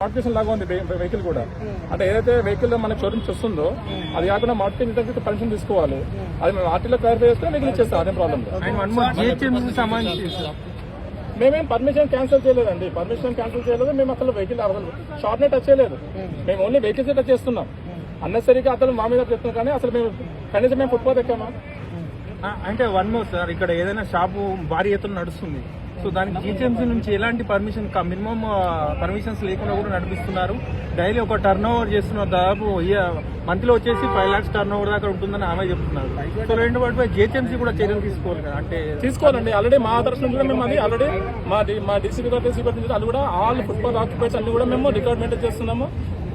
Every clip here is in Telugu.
మోడిఫికేషన్ లాగా ఉంది వెహికల్ కూడా. అంటే ఏదైతే వెహికల్ మనకి షోరూమ్ వస్తుందో అది కాకుండా మోడిఫికేషన్ పర్మిషన్ తీసుకోవాలి. అది మేము ఆర్టీలో క్లారిఫై చేస్తే వెహికల్ ఇచ్చేస్తాం అదే ప్రాబ్లం మేమేం పర్మిషన్ క్యాన్సిల్ చేయలేదండి. పర్మిషన్ క్యాన్సిల్ చేయలేదు మేము అసలు వెహికల్ అసలు షాప్ నే టచ్ చేయలేదు. మేము. ఓన్లీ వెహికల్స్ టచ్ చేస్తున్నాం. అన్నెసరిగా అతను మా మీద చెప్తున్నాం కానీ అసలు మేము కనీసం మేము ఫుట్పాత్ ఎక్కామా? అంటే వన్ మోర్ సార్ ఇక్కడ ఏదైనా షాపు భారీ ఎత్తున నడుస్తుంది. సో దానికి జిహెచ్ఎంసీ నుంచి ఎలాంటి పర్మిషన్ మినిమం పర్మిషన్స్ లేకుండా కూడా నడిపిస్తున్నారు. డైలీ ఒక టర్న్ ఓవర్ చేస్తున్నారు దాదాపు మంత్లో వచ్చేసి ఫైవ్ లాక్స్ టర్న్ ఓవర్ దాకా ఉంటుందని ఆమె చెప్తున్నారు. సో రెండు వాటిపై జిహెచ్ఎంసీ కూడా చర్యలు తీసుకోవాలి కదా అంటే తీసుకోవాలండి. ఆల్రెడీ మా తరఫున కూడా మేము అది ఆల్రెడీ మా మా డిస్ట్రిక్ట్ నుంచి అది కూడా ఆల్ ఫుట్బాల్ ఆక్యుపైస్ అన్ని కూడా మేము రికార్డ్ మెయింటైన్ చేస్తున్నాము.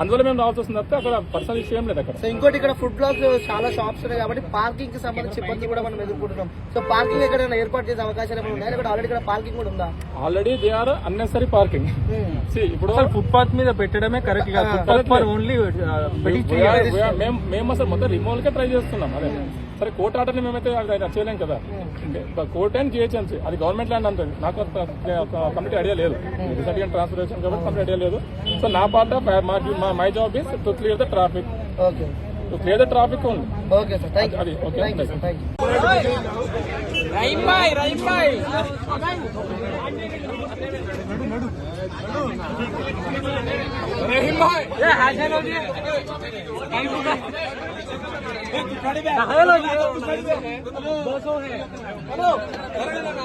అందువల్ల మేము రావాల్సి వస్తుంది తప్పితే అక్కడ పర్సనల్ ఇష్యూ ఏం లేదు అక్కడ. సో ఇంకోటి ఇక్కడ ఫుడ్ బ్లాక్ చాలా షాప్స్ ఉన్నాయి కాబట్టి పార్కింగ్కి సంబంధించి ఇబ్బంది కూడా మనం ఎదుర్కొంటున్నాం. సో పార్కింగ్ ఎక్కడైనా ఏర్పాటు చేసే అవకాశాలు ఏమైనా ఉన్నాయా? లేకపోతే ఆల్రెడీ ఇక్కడ పార్కింగ్ కూడా ఉందా? Already they are unnecessary parking ఇప్పుడు ఫుట్పాత్ మీద పెట్టడమే కరెక్ట్ కాదు. Footpath for only are- we are- మేము మేము అసలు మొత్తం రిమూవల్ కే ట్రై చేస్తున్నాం అదే. సరే కోర్ట్ ఆర్డర్ని మేమైతే అది అది చేయలేం కదా. కోర్ట్ అండ్ జిహెచ్ఎంసీ అది గవర్నమెంట్ ల్యాండ్ అంటుంది నాకు కంప్లీట్ ఐడియా లేదు. రీసెంట్ ట్రాన్స్ఫర్ చేశాను కాబట్టి కంప్లీట్ ఐడియా లేదు. సో నా పార్ట్ ఆఫ్ మా my job is to clear the traffic okay to clear the traffic only okay sir thank you అది ఓకే థ్యాంక్ యూ हाँ, है